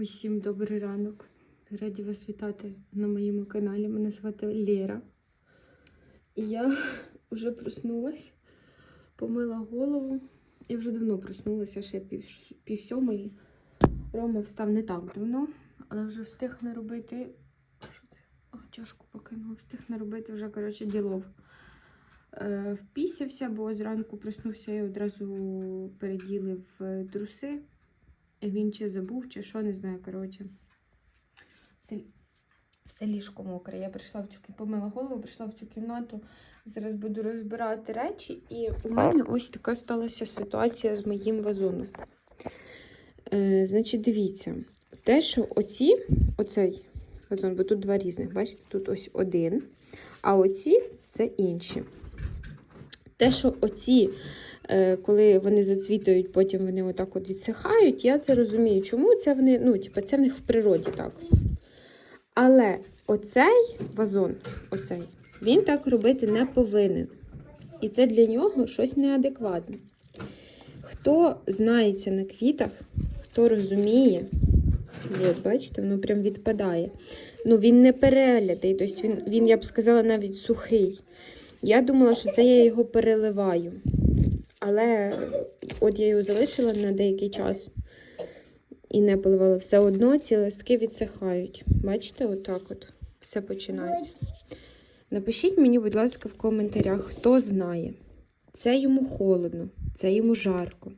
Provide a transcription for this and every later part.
Усім добрий ранок. Раді вас вітати на моєму каналі. Мене звати Лєра. І я вже проснулась, помила голову. Я вже давно проснулася, ще пів, пів сьомої. Рома встав не так давно, але вже встиг не робити. Що це? О, чашку покинув, встиг не робити вже, коротше, ділов. Е, впісявся, бо зранку проснувся і одразу переділив е, труси. Він чи забув, чи що, не знаю, коротше. Все, все ліжко мокре. Я прийшла в цю помила голову, прийшла в цю кімнату. Зараз буду розбирати речі, і у мене ось така сталася ситуація з моїм вазоном. Е, значить, дивіться, те, що оці, оцей вазон, бо тут два різних, бачите, тут ось один, а оці це інші. Те, що оці коли вони зацвітають, потім вони отак от відсихають, я це розумію. Чому це вони, ну, типу, це в них в природі так. Але оцей вазон, оцей, він так робити не повинен. І це для нього щось неадекватне. Хто знається на квітах, хто розуміє, от, бачите, воно прям відпадає. Ну, він не перелятий, тобто він, він, я б сказала, навіть сухий. Я думала, що це я його переливаю. Але от я його залишила на деякий час і не поливала. Все одно ці листки відсихають. Бачите, отак от все починається. Напишіть мені, будь ласка, в коментарях, хто знає. Це йому холодно, це йому жарко,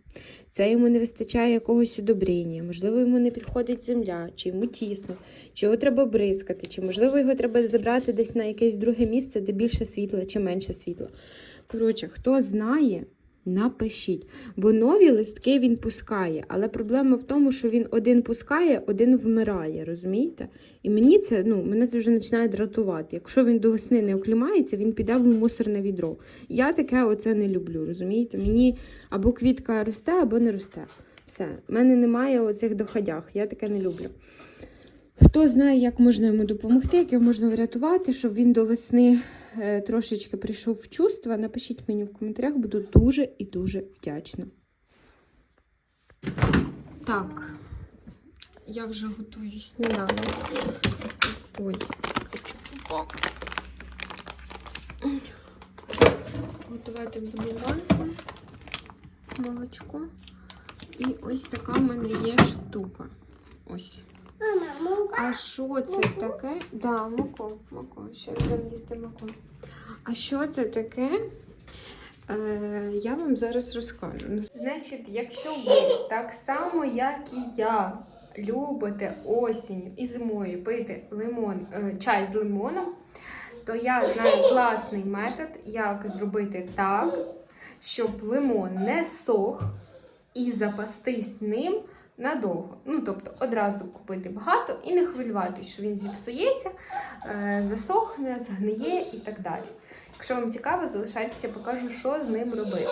це йому не вистачає якогось удобрення, можливо, йому не підходить земля, чи йому тісно, чи його треба бризкати, чи можливо його треба забрати десь на якесь друге місце, де більше світла чи менше світла. Коротше, хто знає, напишіть. Бо нові листки він пускає, але проблема в тому, що він один пускає, один вмирає, розумієте? І мені це, ну, мене це вже починає дратувати. Якщо він до весни не оклімається, він піде в мусорне відро. Я таке оце не люблю, розумієте? Мені або квітка росте, або не росте. Все, в мене немає оцих доходях, я таке не люблю. Хто знає, як можна йому допомогти, як його можна врятувати, щоб він до весни трошечки прийшов в чувства, напишіть мені в коментарях, буду дуже і дуже вдячна. Так, я вже готую сніданок. Ой, готувати буду банку, молочко. І ось така в мене є штука. Ось. А що це таке? Да, муко, муко. Ще будемо їсти муко. А що це таке? Е, я вам зараз розкажу. Значить, якщо ви так само, як і я, любите осінню і зимою пити лимон, е, чай з лимоном, то я знаю класний метод, як зробити так, щоб лимон не сох і запастись ним надовго. Ну, тобто одразу купити багато і не хвилюватися, що він зіпсується, е, засохне, згниє і так далі. Якщо вам цікаво, залишайтеся, покажу, що з ним робити.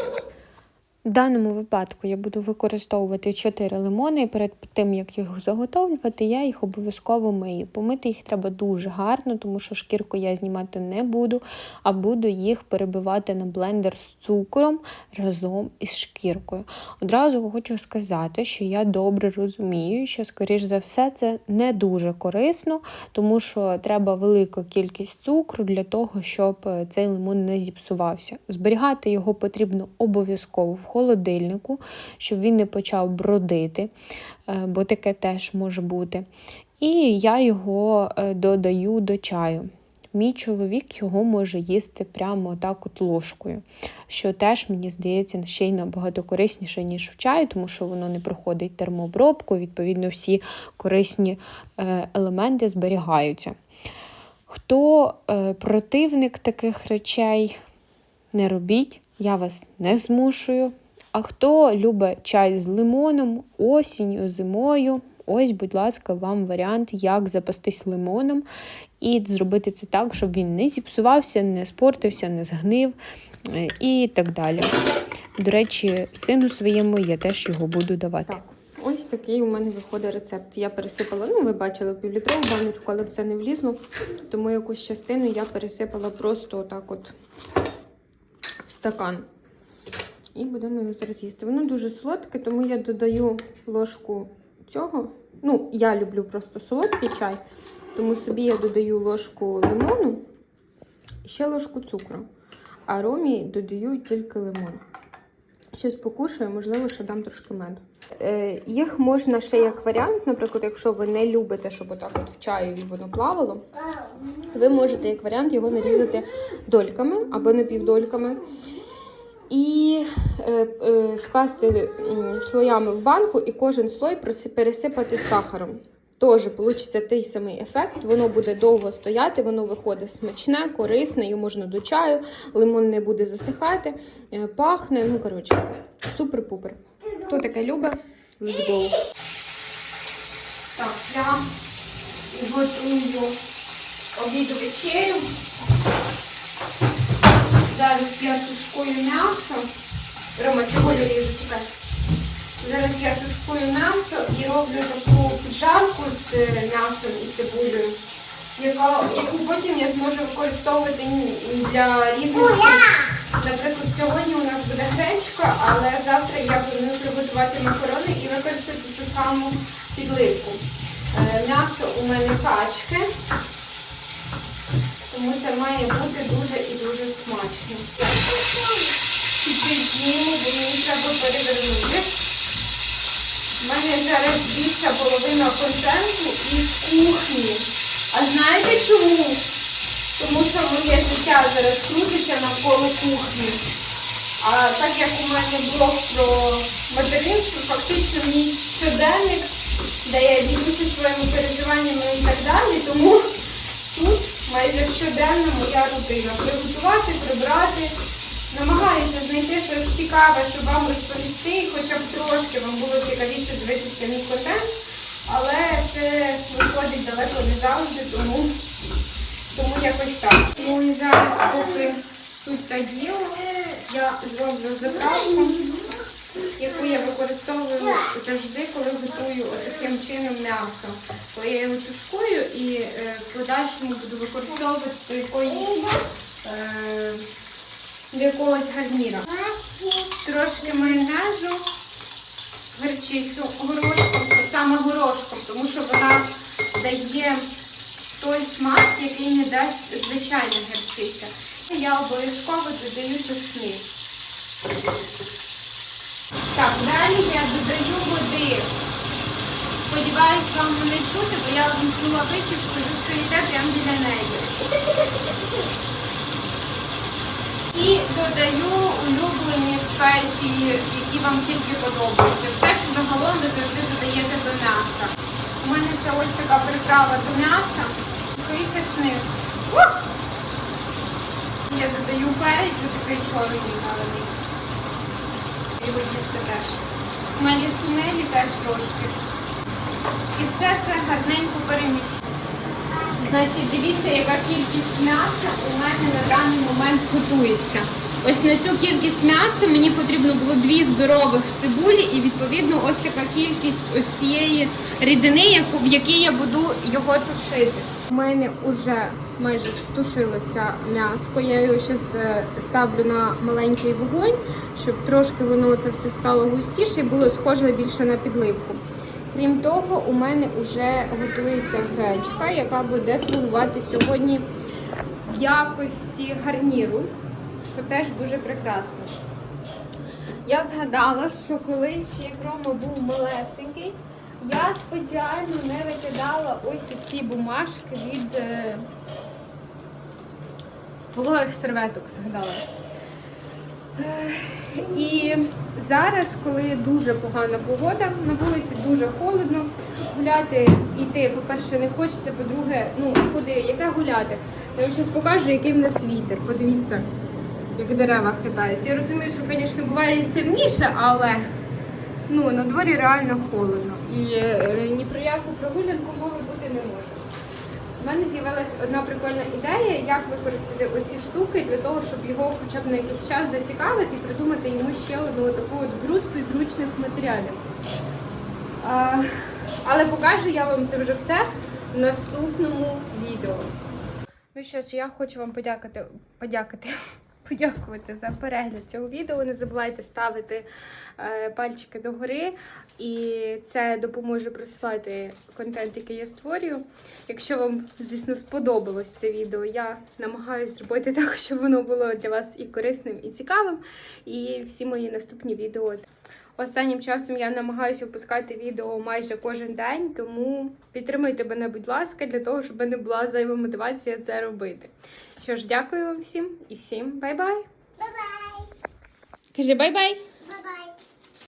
В даному випадку я буду використовувати 4 лимони, і перед тим, як їх заготовлювати, я їх обов'язково мию. Помити їх треба дуже гарно, тому що шкірку я знімати не буду, а буду їх перебивати на блендер з цукром разом із шкіркою. Одразу хочу сказати, що я добре розумію, що, скоріш за все, це не дуже корисно, тому що треба велика кількість цукру для того, щоб е, цей лимон не зіпсувався. Зберігати його потрібно обов'язково в холодильнику, щоб він не почав бродити, е, бо таке теж може бути. І я його е, додаю до чаю. Мій чоловік його може їсти прямо так от ложкою, що теж, мені здається, ще й набагато корисніше, ніж в чаї, тому що воно не проходить термообробку, відповідно, всі корисні е, елементи зберігаються. Хто противник таких речей, не робіть, я вас не змушую. А хто любить чай з лимоном осінню, зимою, ось, будь ласка, вам варіант, як запастись лимоном і зробити це так, щоб він не зіпсувався, не спортився, не згнив е, і так далі. До речі, сину своєму я теж його буду давати. Так, ось такий у мене виходить рецепт. Я пересипала, ну, ви бачили півлітрову баночку, але все не влізло, тому якусь частину я пересипала просто отак от стакан. І будемо його зараз їсти. Воно дуже солодке, тому я додаю ложку цього. Ну, я люблю просто солодкий чай, тому собі я додаю ложку лимону і ще ложку цукру. А ромі додаю тільки лимон. Щось покушаю, можливо, ще дам трошки меду. Е, їх можна ще як варіант, наприклад, якщо ви не любите, щоб отак от в чаєві воно плавало, ви можете як варіант його нарізати дольками або напівдольками. І е, е, скласти слоями в банку і кожен слой пересипати сахаром. Теж вийде той самий ефект, воно буде довго стояти, воно виходить смачне, корисне, його можна до чаю, лимон не буде засихати, е, пахне. Ну, коротше, супер-пупер. Хто таке любить? Let's go. Так, я обіду вечерю. Зараз я тушкую м'ясо. Рома, цибулю ріжу, чекай. Зараз я тушкую м'ясо і роблю таку піджарку з е, м'ясом і цибулею, яку потім я зможу використовувати для різних. Наприклад, сьогодні у нас буде гречка, але завтра я планую приготувати макарони і використати ту саму підливку. Е, М'ясо у мене качки, тому це має бути дуже і дуже смачно. Чуть-чуть зніму, бо мені треба перевернути. У мене зараз більша половина контенту із кухні. А знаєте чому? Тому що моє життя зараз крутиться навколо кухні. А так як у мене блог про материнство, фактично мій щоденник, де я ділюся своїми переживаннями і так далі, тому тут майже щоденна моя рутина. Приготувати, прибрати. Намагаюся знайти щось цікаве, щоб вам розповісти, і хоча б трошки вам було цікавіше дивитися мій контент, але це виходить далеко не завжди, тому, тому якось так. Ну і зараз, поки суть та діло, я зроблю заправку, яку я використовую завжди, коли готую таким чином м'ясо. Коли я його тушкую і е, в подальшому буду використовувати до якоїсь. Е, до якогось гарніра. Трошки майонезу, гірчицю горошком, саме горошком, тому що вона дає той смак, який не дасть звичайна гірчиця. Я обов'язково додаю чесник. Так, далі я додаю води. Сподіваюсь, вам мене чути, бо я вимкнула витяжку ви стоїте прямо біля неї. І додаю улюблені спеції, які вам тільки подобаються. Все, що загалом ви завжди додаєте до м'яса. У мене це ось така приправа до м'яса. Такий чесник. Я додаю перець, такий чорний навений. І їсти теж. Мене сунелі теж трошки. І все це гарненько перемішую. Значить, дивіться, яка кількість м'яса у мене на даний момент готується. Ось на цю кількість м'яса мені потрібно було дві здорових цибулі і відповідно ось така кількість ось цієї рідини, в якій я буду його тушити. У мене вже майже стушилося м'яско. Я його зараз ставлю на маленький вогонь, щоб трошки воно це все стало густіше і було схоже більше на підливку. Крім того, у мене вже готується гречка, яка буде слугувати сьогодні в якості гарніру, що теж дуже прекрасно. Я згадала, що колись ще Рома був малесенький, я спеціально не викидала ось ці бумажки від е, вологих серветок, згадала. Е, І зараз, коли дуже погана погода, на вулиці дуже холодно, гуляти йти, по-перше, не хочеться, по-друге, ну куди, яке гуляти? Я вам зараз покажу, який в нас вітер. Подивіться, як дерева хитаються. Я розумію, що, звісно, буває сильніше, але ну, на дворі реально холодно. І е, ні про яку прогулянку мови бути не може. У мене з'явилася одна прикольна ідея, як використати оці штуки для того, щоб його хоча б на якийсь час зацікавити і придумати йому ще одну таку от груз підручних матеріалів. А, але покажу я вам це вже все в наступному відео. Ну що ж, я хочу вам подякати, подякати, подякувати за перегляд цього відео. Не забувайте ставити е, пальчики догори, і це допоможе просувати контент, який я створюю. Якщо вам, звісно, сподобалось це відео, я намагаюся зробити так, щоб воно було для вас і корисним, і цікавим. І всі мої наступні відео. Останнім часом я намагаюся випускати відео майже кожен день, тому підтримайте мене, будь ласка, для того, щоб не була зайва мотивація це робити. Що ж, дякую вам всім і всім бай-бай! Бай-бай! Кажи бай-бай!